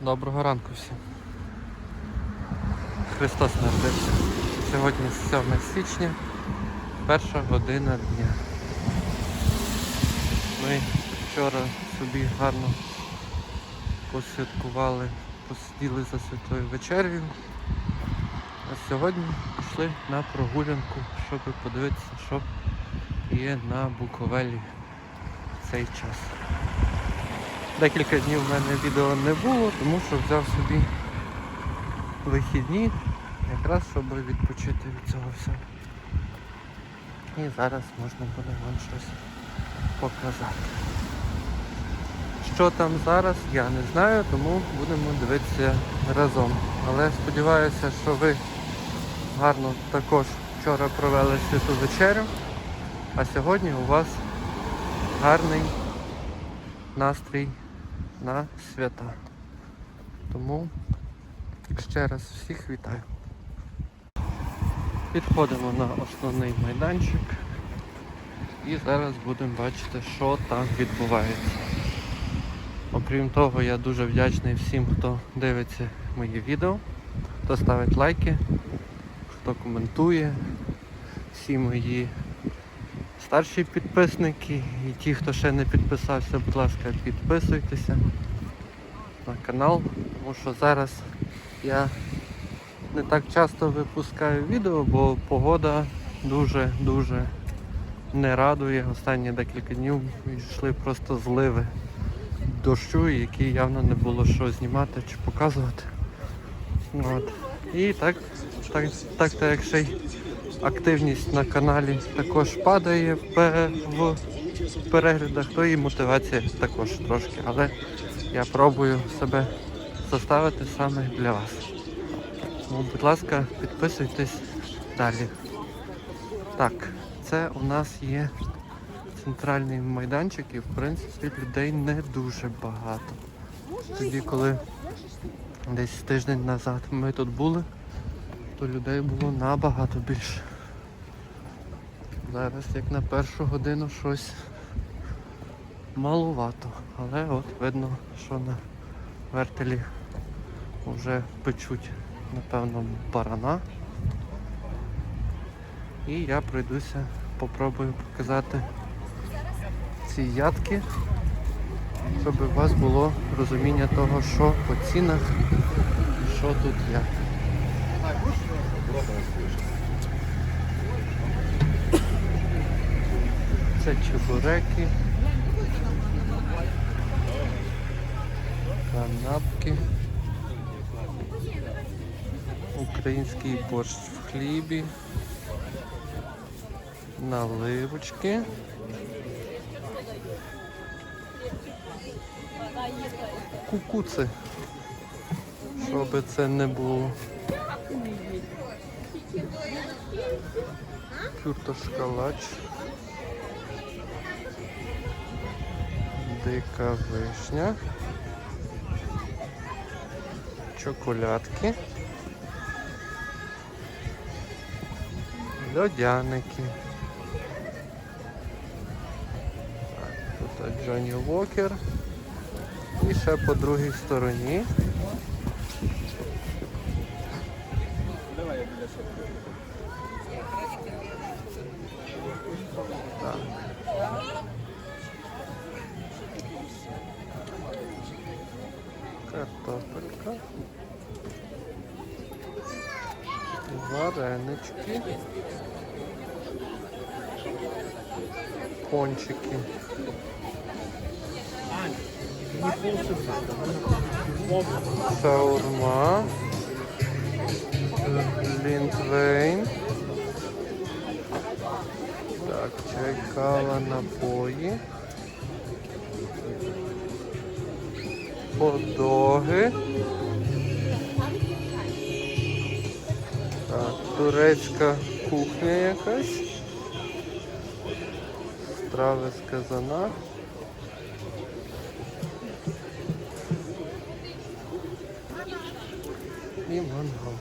Доброго ранку всім. Христос народився. Сьогодні 7 січня, перша година дня. Ми вчора собі гарно посвяткували, посиділи за святою вечерю. А сьогодні пішли на прогулянку, щоб подивитися, що є на Буковелі в цей час. Декілька днів в мене відео не було, тому що взяв собі вихідні, якраз щоб відпочити від цього всього. І зараз можна буде вам щось показати. Що там зараз, я не знаю, тому будемо дивитися разом. Але сподіваюся, що ви гарно також вчора провели святу вечерю, а сьогодні у вас гарний настрій на свята. Тому ще раз всіх вітаю. Підходимо на основний майданчик і зараз будемо бачити, що там відбувається. Окрім того, я дуже вдячний всім, хто дивиться мої відео, хто ставить лайки, хто коментує, всі мої старші підписники і ті, хто ще не підписався, будь ласка, підписуйтеся на канал, тому що зараз я не так часто випускаю відео, бо погода дуже-дуже не радує. Останні декілька днів йшли просто зливи дощу, які явно не було що знімати чи показувати. От. І так, так, так, так як ще й активність на каналі також падає в, переглядах, то і мотивація також трошки. Але я пробую себе заставити саме для вас. Тому, будь ласка, підписуйтесь далі. Так, це у нас є центральний майданчик і в принципі людей не дуже багато. Тоді, коли десь тиждень назад ми тут були, то людей було набагато більше. Зараз як на першу годину щось малувато, але от видно, що на вертелі вже печуть, напевно, барана. І я пройдуся, попробую показати ці ядки, щоб у вас було розуміння того, що по цінах і що тут як. Це чебуреки, канапки, український борщ в хлібі, наливочки. Кукуци. Що би це не було. Кюртошкалач. Дика вишня. Чоколядки. Льодяники. Тут Джонні Уокер. І ще по другій стороні. Давай я біля Так. Картопелька. Варенички. Пончики. Шаурма. Лінтвейн. Так, чай, кава, напої. Подоги. Так, турецька кухня якась. Страви з казана. І мангал.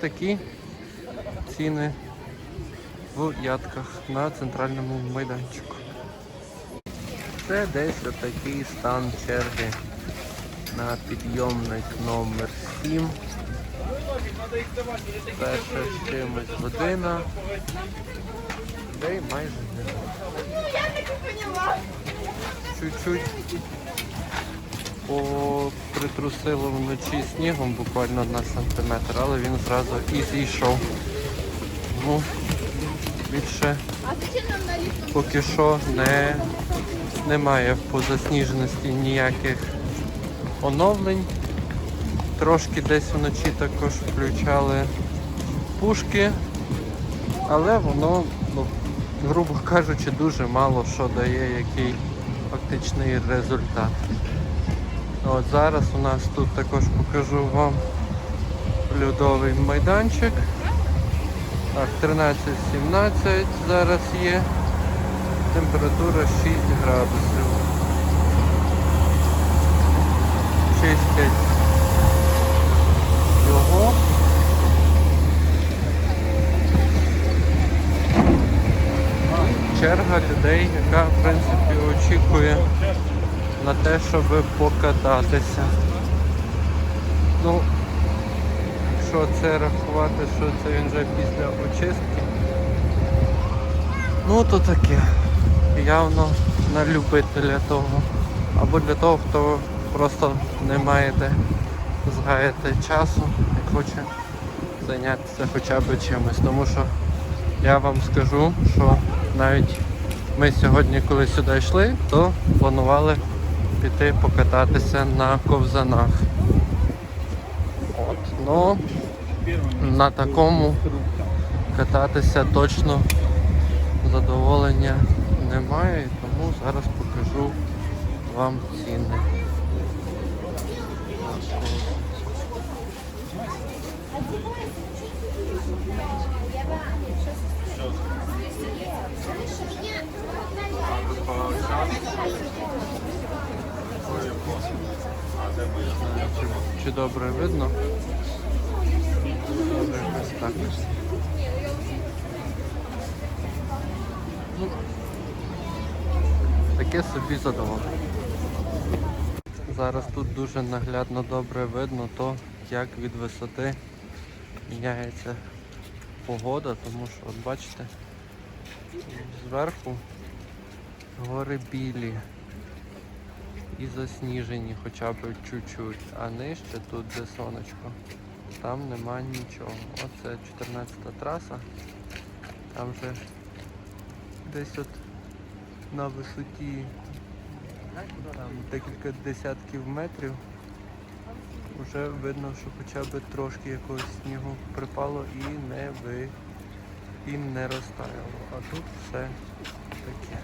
Такі ціни в ятках на центральному майданчику. Це десь отакий стан черги на підйомник номер 7. Перша з чимось година. Людей майже немає. Чуть-чуть попритрусило вночі снігом буквально на сантиметр, але він зразу і зійшов. Ну, більше поки що не, немає по засніженості ніяких оновлень. Трошки десь вночі також включали пушки, але воно, ну, грубо кажучи, дуже мало що дає який фактичний результат. От зараз у нас тут також покажу вам льодовий майданчик. Так, 13-17 зараз є. Температура 6 градусів. Чистять його. Черга людей, яка в принципі очікує на те, щоб покататися. Ну, якщо це рахувати, що це він вже після очистки. Ну то таке. Явно на любителя того. Або для того, хто просто не має де згаяти часу і хоче зайнятися хоча б чимось. Тому що я вам скажу, що навіть ми сьогодні, коли сюди йшли, то планували піти покататися на ковзанах. От, ну на такому кататися точно задоволення немає, тому зараз покажу вам ціни. Чи, чи добре видно? Добре, так. Ну, таке собі задоволення. Зараз тут дуже наглядно добре видно то, як від висоти міняється погода, тому що от бачите, зверху гори білі і засніжені хоча б чуть-чуть, а нижче тут де сонечко, там нема нічого. Оце 14 траса, там вже десь от на висоті там декілька десятків метрів вже видно, що хоча б трошки якогось снігу припало і не ви і не розтаяло. А тут все таке.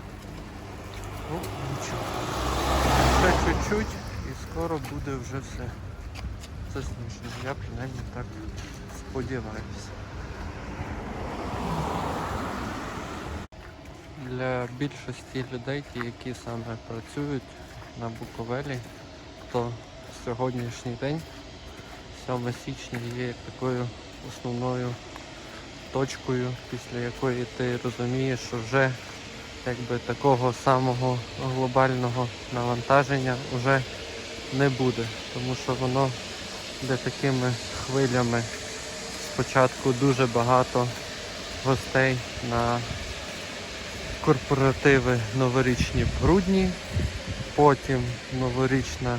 Ну, нічого. Ще чуть-чуть і скоро буде вже все. Це смішно. Я принаймні так сподіваюся. Для більшості людей, ті, які саме працюють на Буковелі, то сьогоднішній день, 7 січня, є такою основною точкою, після якої ти розумієш, що вже якби такого самого глобального навантаження вже не буде, тому що воно йде такими хвилями. Спочатку дуже багато гостей на корпоративи новорічні в грудні, потім новорічна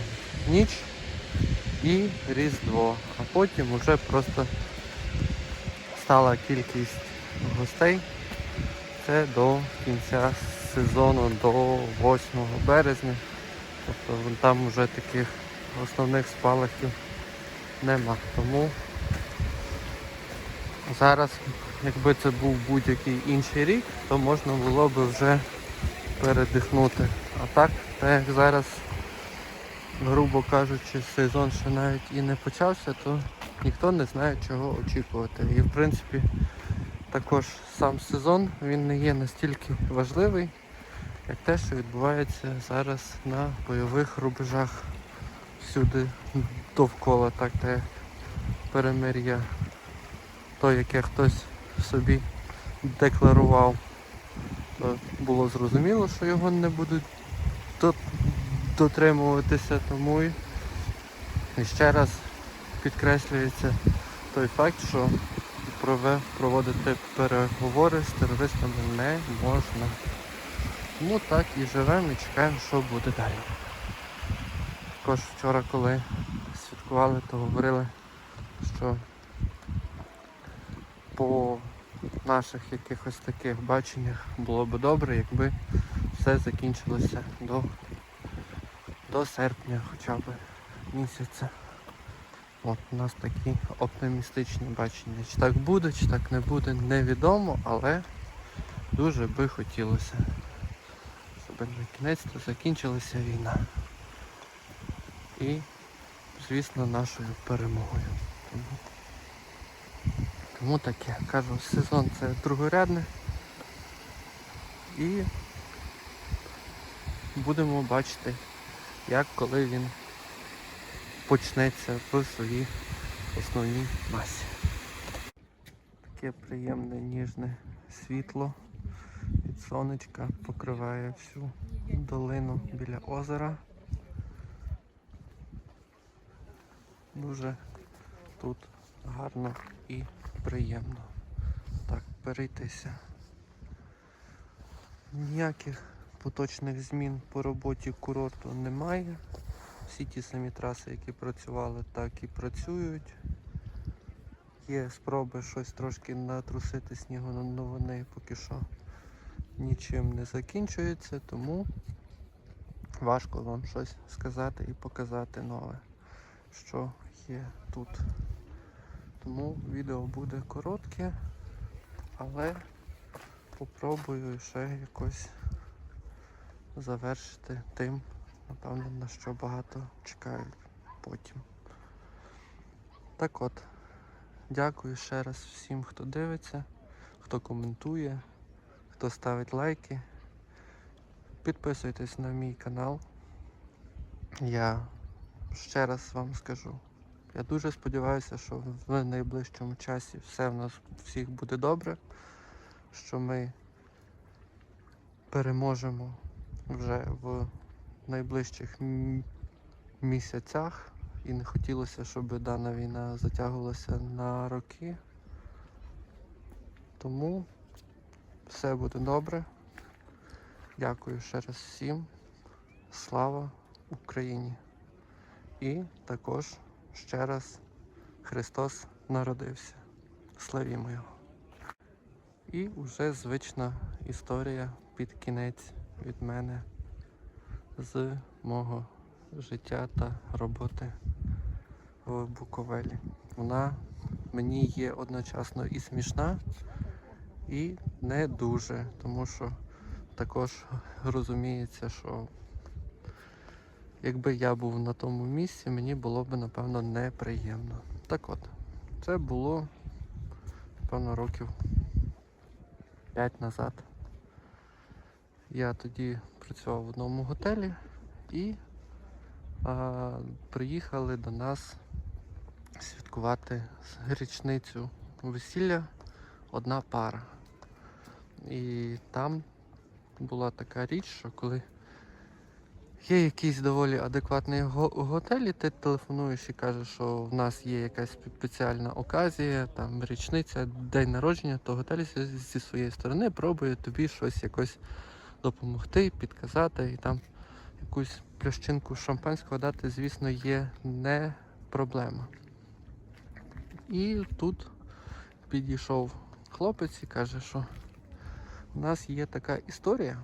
ніч і Різдво. А потім вже просто стала кількість гостей. Це до кінця сезону, до 8 березня. Тобто там вже таких основних спалахів нема. Тому зараз, якби це був будь-який інший рік, то можна було би вже передихнути. А так, так як зараз, грубо кажучи, сезон ще навіть і не почався, то ніхто не знає, чого очікувати. І в принципі також сам сезон він не є настільки важливий, як те, що відбувається зараз на бойових рубежах всюди довкола, так те перемир'я, то яке хтось собі декларував, то було зрозуміло, що його не будуть дотримуватися, тому і ще раз підкреслюється той факт, що проводити переговори з терористами не можна. Тому так і живемо і чекаємо, що буде далі. Також вчора, коли святкували, то говорили, що по наших якихось таких баченнях було б добре, якби все закінчилося до, до серпня хоча б місяця. От у нас такі оптимістичні бачення. Чи так буде, чи так не буде, невідомо, але дуже би хотілося, щоб на кінець то закінчилася війна. І, звісно, нашою перемогою. Тому, тому таке. Кажу, сезон це другорядне. І будемо бачити, як коли він почнеться в своїй основній масі. Таке приємне ніжне світло від сонечка покриває всю долину біля озера. Дуже тут гарно і приємно. Так, перейтися. Ніяких поточних змін по роботі курорту немає. Всі ті самі траси, які працювали, так і працюють. Є спроби щось трошки натрусити снігу, але вони поки що нічим не закінчуються, тому важко вам щось сказати і показати нове, що є тут. Тому відео буде коротке, але попробую ще якось завершити тим, напевно, на що багато чекають потім. Так от, дякую ще раз всім, хто дивиться, хто коментує, хто ставить лайки. Підписуйтесь на мій канал. Я ще раз вам скажу. Я дуже сподіваюся, що в найближчому часі все в нас всіх буде добре, що ми переможемо вже в найближчих місяцях. І не хотілося, щоб дана війна затягувалася на роки. Тому все буде добре. Дякую ще раз всім. Слава Україні! І також ще раз Христос народився. Славімо Його! І вже звична історія під кінець від мене з мого життя та роботи в Буковелі. Вона мені є одночасно і смішна, і не дуже, тому що також розуміється, що якби я був на тому місці, мені було б напевно неприємно. Так от, це було напевно років 5 назад. Я тоді працював в одному готелі і а, приїхали до нас святкувати річницю весілля одна пара. І там була така річ, що коли є якийсь доволі адекватний готель, і ти телефонуєш і кажеш, що в нас є якась спеціальна оказія, там річниця, день народження, то готель зі- своєї сторони пробує тобі щось якось допомогти, підказати і там якусь плящинку шампанського дати, звісно, є не проблема. І тут підійшов хлопець і каже, що у нас є така історія,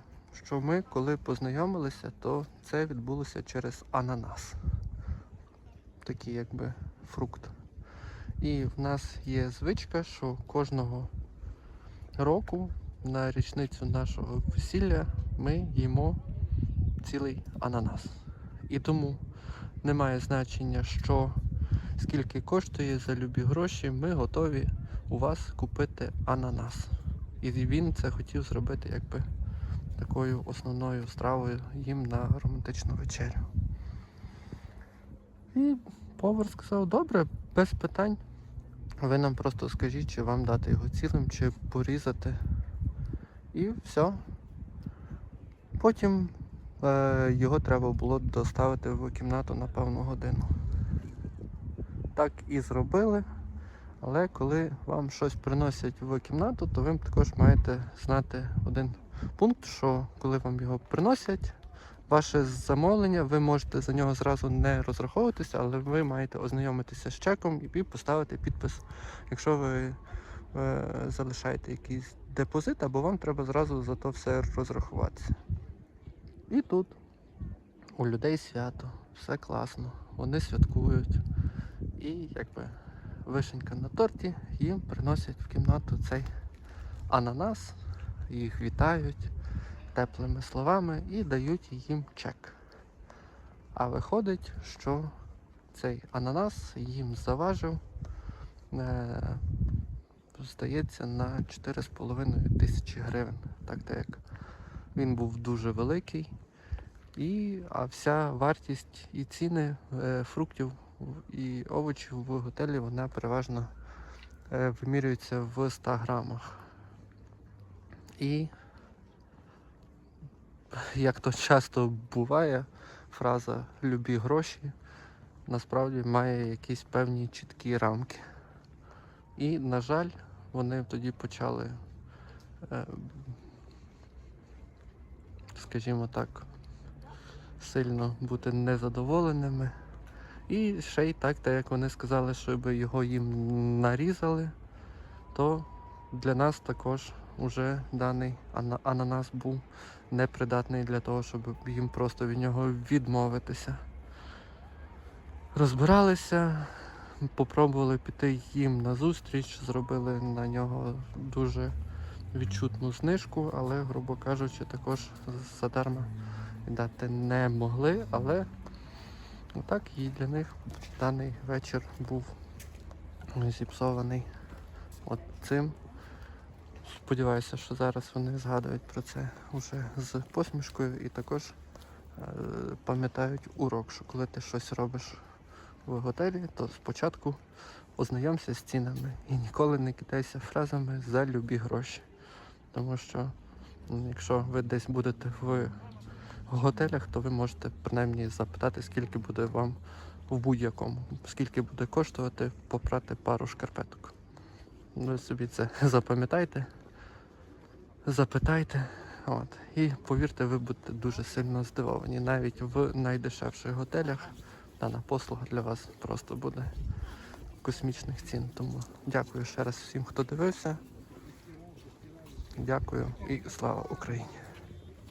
що ми, коли познайомилися, то це відбулося через ананас. Такий якби фрукт. І в нас є звичка, що кожного року на річницю нашого весілля ми їмо цілий ананас. І тому немає значення, що скільки коштує за любі гроші, ми готові у вас купити ананас. І він це хотів зробити якби такою основною стравою їм на романтичну вечерю. І повар сказав, добре, без питань. Ви нам просто скажіть, чи вам дати його цілим, чи порізати. І все. Потім е, його треба було доставити в кімнату на певну годину. Так і зробили. Але коли вам щось приносять в кімнату, то ви також маєте знати один пункт, що коли вам його приносять, ваше замовлення, ви можете за нього зразу не розраховуватися, але ви маєте ознайомитися з чеком і поставити підпис, якщо ви залишаєте якийсь депозит, або вам треба зразу за то все розрахуватися. І тут у людей свято, все класно, вони святкують. І якби вишенька на торті, їм приносять в кімнату цей ананас, їх вітають теплими словами і дають їм чек. А виходить, що цей ананас їм заважив, е, здається, на 4,5 тисячі гривень. Так як він був дуже великий. І, а вся вартість і ціни е, фруктів і овочів в готелі вона переважно е, вимірюється в 100 грамах. І як то часто буває, фраза любі гроші насправді має якісь певні чіткі рамки. І, на жаль, вони тоді почали, е, скажімо так, сильно бути незадоволеними. І ще й так, так як вони сказали, щоб його їм нарізали, то для нас також уже даний ананас був непридатний для того, щоб їм просто від нього відмовитися. Розбиралися, попробували піти їм на зустріч, зробили на нього дуже відчутну знижку, але, грубо кажучи, також задарма дати не могли, але отак і для них даний вечір був зіпсований от цим. Сподіваюся, що зараз вони згадують про це вже з посмішкою і також е, пам'ятають урок, що коли ти щось робиш в готелі, то спочатку ознайомся з цінами і ніколи не кидайся фразами за любі гроші. Тому що якщо ви десь будете в готелях, то ви можете принаймні запитати, скільки буде вам в будь-якому, скільки буде коштувати попрати пару шкарпеток. Ви собі це запам'ятайте, запитайте. От. І повірте, ви будете дуже сильно здивовані. Навіть в найдешевших готелях дана послуга для вас просто буде космічних цін. Тому дякую ще раз всім, хто дивився. Дякую і слава Україні!